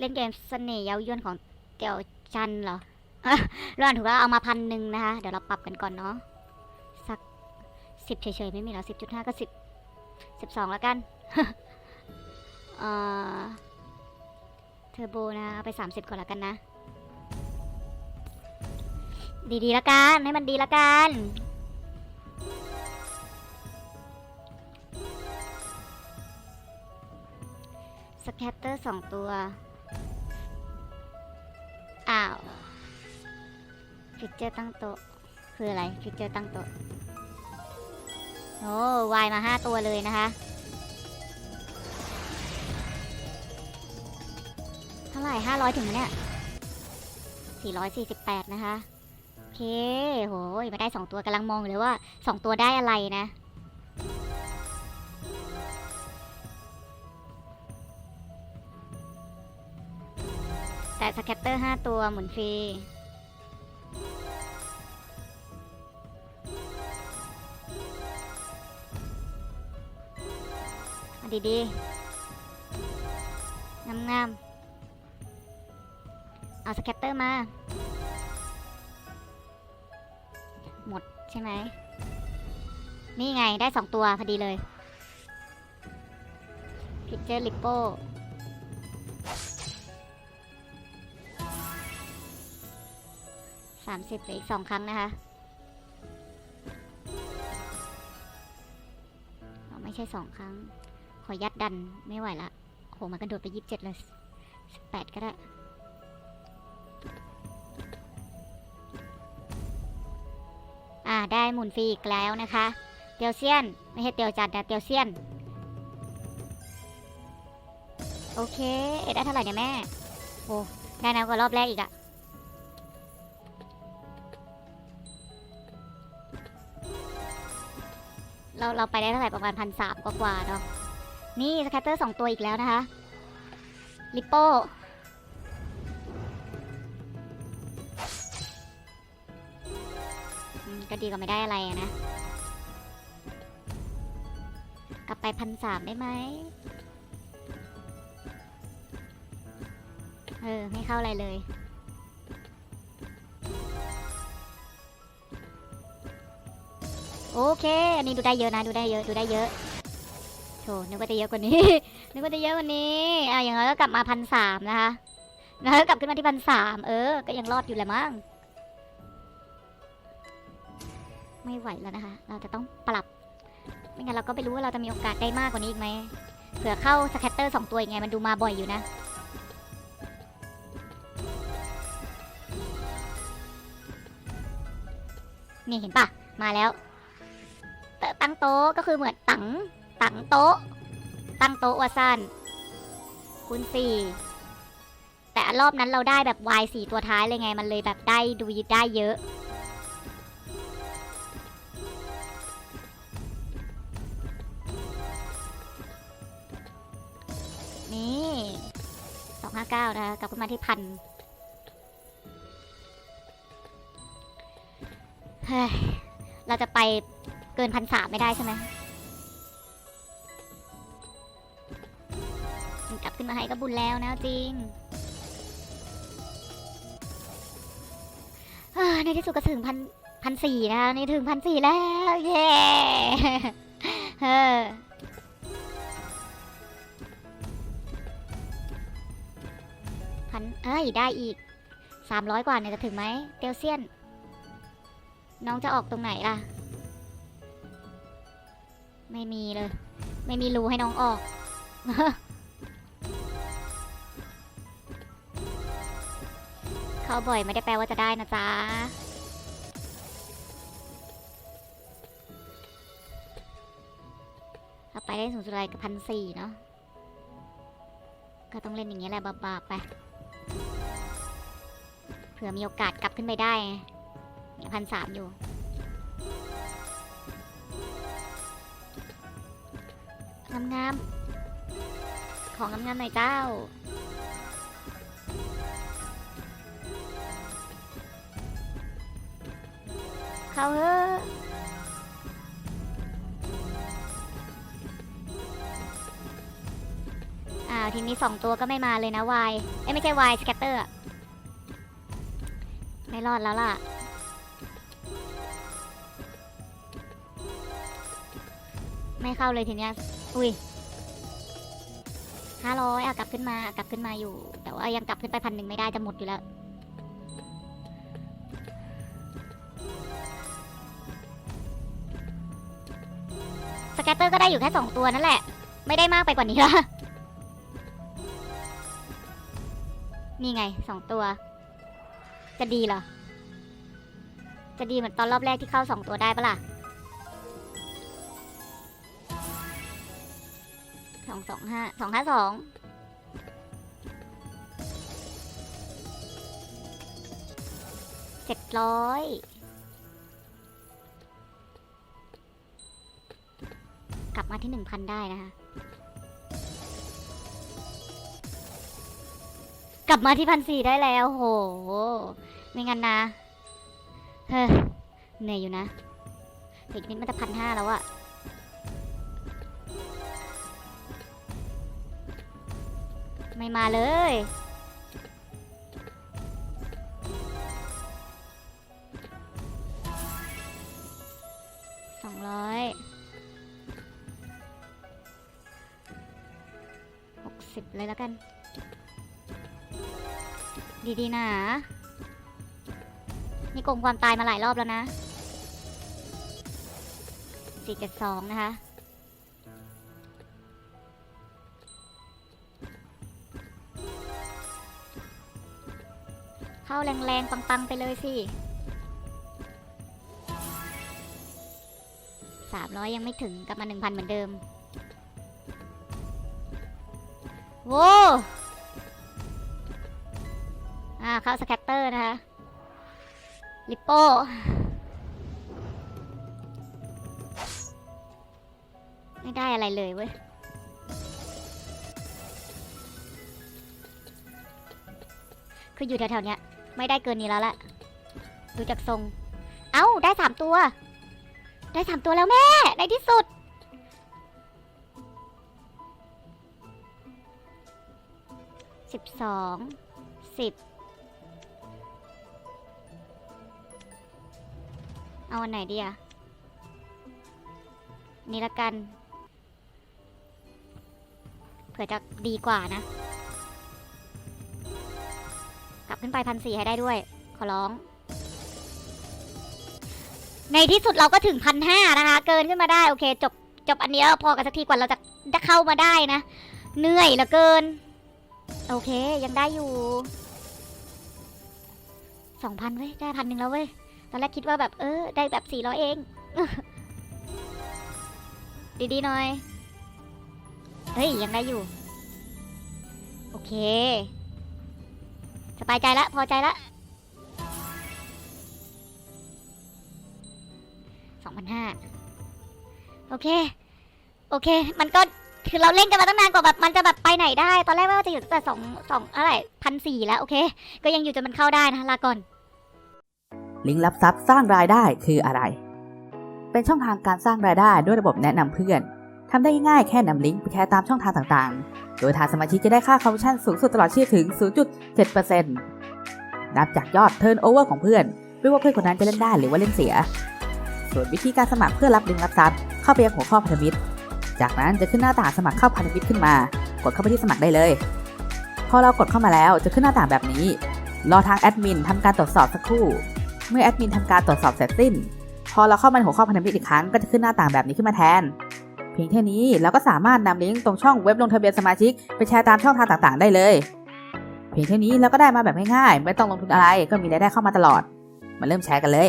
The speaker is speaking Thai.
เล่นเกมเสน่ห์เย้ายวนของเตียวจันเหรออะเราอ่านถูกแล้วเอามาพันหนึ่งนะคะ เดี๋ยวเราปรับกันก่อนเนาะสักสิบเฉยๆไม่มีแล้วสิบจุดห้าก็สิบสิบสองแล้วกันเอ่อเทอร์โบนะเอาไปสามสิบก่อนแล้วกันนะ ดีๆแล้วกันให้มันดีแล้วกันสแคตเตอร์สองตัว ฟิกเจอร์ตั้งโต๊ะ คืออะไร ฟิกเจอร์ตั้งโต๊ะ โอ้วายมาห้าตัวเลยนะคะ เท่าไหร่ห้าร้อยถึงเนี่ยสี่ร้อยสี่สิบแปดนะคะ โอเค โหมาได้สองตัวกำลังมองเลยว่าสองตัวได้อะไรนะแต่สแคตเตอร์ 5 ตัวหมุนฟรี ดีๆ งามๆ เอาสแคตเตอร์มา หมดใช่ไหม นี่ไงได้2ตัวพอดีเลยพิเจอร์ลิปโป้สามสิบเหลืออีกสองครั้งนะคะไม่ใช่สองครั้ง อยัดดันไม่ไหวละโหมันกระโดดไปยี่สิบเจ็ดเลยสิบแปดก็ได้อ่าได้หมุนฟรีอีกแล้วนะคะ เตียวเซียน ไม่ใช่เตียวจัดนแต่เตียวเซียน โอเค เอ็ดได้เท่าไหร่เนี่ยแม่ โอ้ได้นะกว่ารอบแรกอีกอะเราเราไปได้เท่าไหร่ประมาณพันสามกว่าๆเนาะ นี่สแคตเตอร์สองตัวอีกแล้วนะคะ ลิปโป้ ก็ดีกว่าไม่ได้อะไรนะ กลับไปพันสามได้ไหม เออ ไม่เข้าอะไรเลยโอเค อันนี้ดูได้เยอะนะ ดูได้เยอะ ดูได้เยอะ ถนึกว่าจะเยอะกว่านี้ นึกว่าจะเยอะกว่านี้ อะอย่างน้อยก็กลับมาพันสามนะคะแล้วก็กลับขึ้นมาที่พันสามเออ ก็ยังรอดอยู่แหละมั้ง ไม่ไหวแล้วนะคะ เราจะต้องปรับ ไม่งั้นเราก็ไม่รู้ว่าเราจะมีโอกาสได้มากกว่านี้อีกไหม เผื่อเข้าสแคตเตอร์สองตัวยังไงมันดูมาบ่อยอยู่นะนี่เห็นปะมาแล้วเตอะตั้งโต๊ะก็คือเหมือนตัง ตั้งโต๊ะ ตั้งโต๊ะว่าสั้นคูณสี่แต่รอบนั้นเราได้แบบ y สี่ตัวท้ายเลยไง มันเลยแบบได้ดูได้เยอะนี่สองห้าเก้านะคะกลับขึ้นมาที่พันเฮ้ยเราจะไปเกินพันสามไม่ได้ใช่ไหม กลับขึ้นมาให้ก็บุญแล้วนะจริงในที่สุดก็ถึงพันพันสี่นะคะนี่ถึงพันสี่แล้ว เย้เออพันเอ้ย ได้อีกสามร้อยกว่าเนี่ยจะถึงไหมเตียวเซียน น้องจะออกตรงไหนล่ะ ไม่มีเลย ไม่มีรูให้น้องออก เข้าบ่อยไม่ได้แปลว่าจะได้นะจ๊ะถ้าไปได้สูงสุดอะไรกับพันสี่เนาะก็ต้องเล่นอย่างนี้ยแหละบาๆไป เผื่อมีโอกาสกลับขึ้นไปได้ยังพันสามอยู่ งามๆ ของงามๆหน่อยเจ้า เข้าเถออ่าวทีนี้สองตัวก็ไม่มาเลยนะวายเอ้ไม่ใช่วายสแกตเตอร์ไม่รอดแล้วล่ะไม่เข้าเลยทีเนี้ย อุ้ยห้าร้อยอะกลับขึ้นมากลับขึ้นมาอยู่ แต่ว่ายังกลับขึ้นไปพันหนึ่งไม่ได้จะหมดอยู่แล้ว แกตเตอร์ก็ได้อยู่แค่สองตัวนั่นแหละ ไม่ได้มากไปกว่านี้ละนี่ไงสองตัว จะดีเหรอ จะดีเหมือนตอนรอบแรกที่เข้าสองตัวได้ปะล่ะสองสองห้าสองห้าสองเจ็ดร้อย กลับมาที่หนึ่งพันได้นะคะ กลับมาที่พันสี่ได้แล้วโห ไม่งั้นนะ เฮ้เหนื่อยอยู่นะเด็กนิดมันจะพันห้าแล้วอะไม่มาเลยสองร้อย สิบเลยแล้วกัน ดีๆนะ นี่โกงความตายมาหลายรอบแล้วนะสี่เจ็ดสองนะคะเข้าแรงๆ ปัง ๆ ไปเลยสิสามร้อยยังไม่ถึงกลับมาหนึ่งพันเหมือนเดิม โว้อ่าเข้าสแคตเตอร์นะคะลิปโป้ไม่ได้อะไรเลยเว้ยคืออยู่แถวๆเนี้ย ไม่ได้เกินนี้แล้วแหละดูจากทรง เอ้า ได้สามตัว ได้สามตัวแล้วแม่ ในที่สุด สิบสองสิบเอาอันไหนดีอะนี่ละกัน เผื่อจะดีกว่านะ กลับขึ้นไปพันสี่ให้ได้ด้วย ขอร้อง ในที่สุดเราก็ถึงพันห้านะคะ เกินขึ้นมาได้โอเค จบจบอันนี้พอกันสักทีกว่าเราจะได้เข้ามาได้นะ เหนื่อยเหลือเกิน โอเค ยังได้อยู่สองพันเว้ย ได้พันหนึ่งแล้วเว้ย ตอนแรกคิดว่าแบบ เออ ได้แบบสี่ร้อยเอง ดีๆหน่อย เฮ้ย ยังได้อยู่ โอเค สบายใจละ พอใจละสองพันห้าโอเค โอเค มันก็คือเราเล่นกันมาตั้งนานกว่าแบบมันจะแบบ ไปไหนได้ตอนแรกว่าจะอยู่แต่สองสองอะไรพันสี่แล้วโอเค ก็ยังอยู่จนมันเข้าได้นะลาก่อน ลิงก์รับทรัพย์สร้างรายได้คืออะไร เป็นช่องทางการสร้างรายได้ด้วยระบบแนะนำเพื่อนทำได้ง่ายแค่นำลิงก์ไปแชร์ตามช่องทางต่างๆ โดยทางสมาชิกจะได้ค่าคอมมิชชั่นสูงสุดตลอดชีพถึง 0.7%นับจากยอดเทิร์นโอเวอร์ของเพื่อนไม่ว่าเพื่อนคนนั้นจะเล่นได้หรือว่าเล่นเสีย ส่วนวิธีการสมัครเพื่อรับลิงก์รับทรัพย์เข้าไปยังหัวข้อพันธมิตร จากนั้นจะขึ้นหน้าต่างสมัครเข้าพันธมิตรขึ้นมา กดเข้าไปที่สมัครได้เลย พอเรากดเข้ามาแล้วจะขึ้นหน้าต่างแบบนี้ รอทางแอดมินทำการตรวจสอบสักครู่ เมื่อแอดมินทำการตรวจสอบเสร็จสิ้น พอเราเข้ามาในหัวข้อพันธมิตรอีกครั้งก็จะขึ้นหน้าต่างแบบนี้ขึ้นมาแทน เพียงแค่นี้เราก็สามารถนำลิงก์ตรงช่องเว็บลงทะเบียนสมาชิกไปแชร์ตามช่องทางต่างๆ ได้เลย เพียงแค่นี้เราก็ได้มาแบบง่ายๆ ไม่ต้องลงทุนอะไรก็มีรายได้เข้ามาตลอด มาเริ่มแชร์กันเลย